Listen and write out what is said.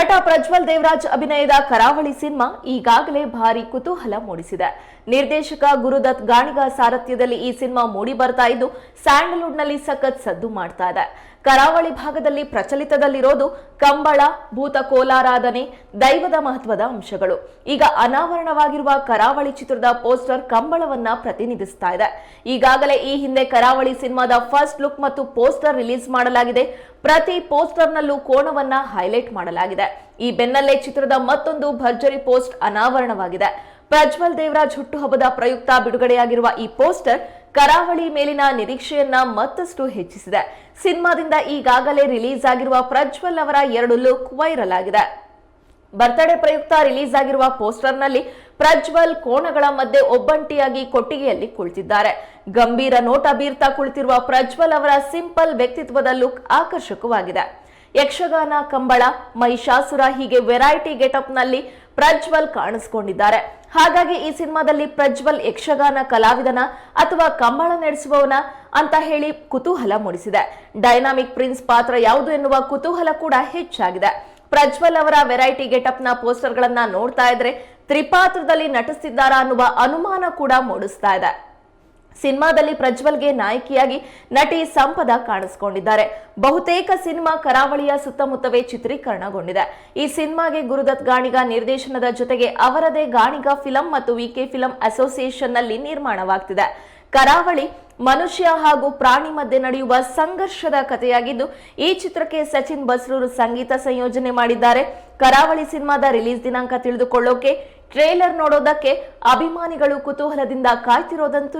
ನಟ ಪ್ರಜ್ವಲ್ ದೇವರಾಜ್ ಅಭಿನಯದ ಕರಾವಳಿ ಸಿನಿಮಾ ಈಗಾಗಲೇ ಭಾರಿ ಕುತೂಹಲ ಮೂಡಿಸಿದೆ. ನಿರ್ದೇಶಕ ಗುರುದತ್ ಗಾಣಿಗ ಸಾರಥ್ಯದಲ್ಲಿ ಈ ಸಿನಿಮಾ ಮೂಡಿ ಬರ್ತಾ ಇದ್ದು, ಸ್ಯಾಂಡಲ್ವುಡ್ನಲ್ಲಿ ಸಖತ್ ಸದ್ದು ಮಾಡ್ತಾ ಇದೆ. ಕರಾವಳಿ ಭಾಗದಲ್ಲಿ ಪ್ರಚಲಿತದಲ್ಲಿರೋದು ಕಂಬಳ ಭೂತ ಕೋಲಾರಾಧನೆ ದೈವದ ಮಹತ್ವದ ಅಂಶಗಳು. ಈಗ ಅನಾವರಣವಾಗಿರುವ ಕರಾವಳಿ ಚಿತ್ರದ ಪೋಸ್ಟರ್ ಕಂಬಳವನ್ನ ಪ್ರತಿನಿಧಿಸ್ತಾ ಇದೆ. ಈಗಾಗಲೇ ಈ ಹಿಂದೆ ಕರಾವಳಿ ಸಿನಿಮಾದ ಫಸ್ಟ್ ಲುಕ್ ಮತ್ತು ಪೋಸ್ಟರ್ ರಿಲೀಸ್ ಮಾಡಲಾಗಿದೆ. ಪ್ರತಿ ಪೋಸ್ಟರ್ನಲ್ಲೂ ಕೋಣವನ್ನ ಹೈಲೈಟ್ ಮಾಡಲಾಗಿದೆ. ಈ ಬೆನ್ನಲ್ಲೇ ಚಿತ್ರದ ಮತ್ತೊಂದು ಭರ್ಜರಿ ಪೋಸ್ಟ್ ಅನಾವರಣವಾಗಿದೆ. ಪ್ರಜ್ವಲ್ ದೇವರಾಜ್ ಹುಟ್ಟುಹಬ್ಬದ ಪ್ರಯುಕ್ತ ಬಿಡುಗಡೆಯಾಗಿರುವ ಈ ಪೋಸ್ಟರ್ ಕರಾವಳಿ ಮೇಲಿನ ನಿರೀಕ್ಷೆಯನ್ನ ಮತ್ತಷ್ಟು ಹೆಚ್ಚಿಸಿದೆ. ಸಿನಿಮಾದಿಂದ ಈಗಾಗಲೇ ರಿಲೀಸ್ ಆಗಿರುವ ಪ್ರಜ್ವಲ್ ಅವರ ಎರಡು ಲುಕ್ ವೈರಲ್ ಆಗಿದೆ. ಬರ್ತ್ಡೇ ಪ್ರಯುಕ್ತ ರಿಲೀಸ್ ಆಗಿರುವ ಪೋಸ್ಟರ್ನಲ್ಲಿ ಪ್ರಜ್ವಲ್ ಕೋಣಗಳ ಮಧ್ಯೆ ಒಬ್ಬಂಟಿಯಾಗಿ ಕೊಟ್ಟಿಗೆಯಲ್ಲಿ ಕುಳಿತಿದ್ದಾರೆ. ಗಂಭೀರ ನೋಟ ಬೀರ್ತಾ ಕುಳಿತಿರುವ ಪ್ರಜ್ವಲ್ ಅವರ ಸಿಂಪಲ್ ವ್ಯಕ್ತಿತ್ವದ ಲುಕ್ ಆಕರ್ಷಕವಾಗಿದೆ. ಯಕ್ಷಗಾನ ಕಂಬಳ, ಮಹಿಷಾಸುರ ಹೀಗೆ ವೆರೈಟಿ ಗೆಟಪ್ನಲ್ಲಿ ಪ್ರಜ್ವಲ್ ಕಾಣಿಸಿಕೊಂಡಿದ್ದಾರೆ. ಹಾಗಾಗಿ ಈ ಸಿನಿಮಾದಲ್ಲಿ ಪ್ರಜ್ವಲ್ ಯಕ್ಷಗಾನ ಕಲಾವಿದನ ಅಥವಾ ಕಂಬಳ ನಡೆಸುವವನ ಅಂತ ಹೇಳಿ ಕುತೂಹಲ ಮೂಡಿಸಿದೆ. ಡೈನಾಮಿಕ್ ಪ್ರಿನ್ಸ್ ಪಾತ್ರ ಯಾವುದು ಎನ್ನುವ ಕುತೂಹಲ ಕೂಡ ಹೆಚ್ಚಾಗಿದೆ. ಪ್ರಜ್ವಲ್ ಅವರ ವೆರೈಟಿ ಗೆಟಪ್ನ ಪೋಸ್ಟರ್ ಗಳನ್ನ ನೋಡ್ತಾ ಇದ್ರೆ ತ್ರಿಪಾತ್ರದಲ್ಲಿ ನಟಿಸ್ತಿದ್ದಾರಾ ಅನ್ನುವ ಅನುಮಾನ ಕೂಡ ಮೂಡಿಸ್ತಾ ಇದೆ. ಸಿನಿಮಾದಲ್ಲಿ ಪ್ರಜ್ವಲ್ಗೆ ನಾಯಕಿಯಾಗಿ ನಟಿ ಸಂಪದ ಕಾಣಿಸಿಕೊಂಡಿದ್ದಾರೆ. ಬಹುತೇಕ ಸಿನಿಮಾ ಕರಾವಳಿಯ ಸುತ್ತಮುತ್ತವೇ ಚಿತ್ರೀಕರಣಗೊಂಡಿದೆ. ಈ ಸಿನಿಮಾಗೆ ಗುರುದತ್ ಗಾಣಿಗ ನಿರ್ದೇಶನದ ಜೊತೆಗೆ ಅವರದೇ ಗಾಣಿಗ ಫಿಲಂ ಮತ್ತು ವಿಕೆ ಫಿಲಂ ಅಸೋಸಿಯೇಷನ್ನಲ್ಲಿ ನಿರ್ಮಾಣವಾಗ್ತಿದೆ. ಕರಾವಳಿ ಮನುಷ್ಯ ಹಾಗೂ ಪ್ರಾಣಿ ಮಧ್ಯೆ ನಡೆಯುವ ಸಂಘರ್ಷದ ಕಥೆಯಾಗಿದ್ದು, ಈ ಚಿತ್ರಕ್ಕೆ ಸಚಿನ್ ಬಸ್ರೂರು ಸಂಗೀತ ಸಂಯೋಜನೆ ಮಾಡಿದ್ದಾರೆ. ಕರಾವಳಿ ಸಿನಿಮಾದ ರಿಲೀಸ್ ದಿನಾಂಕ ತಿಳಿದುಕೊಳ್ಳೋಕೆ, ಟ್ರೇಲರ್ ನೋಡೋದಕ್ಕೆ ಅಭಿಮಾನಿಗಳು ಕುತೂಹಲದಿಂದ ಕಾಯ್ತಿರೋದಂತೂ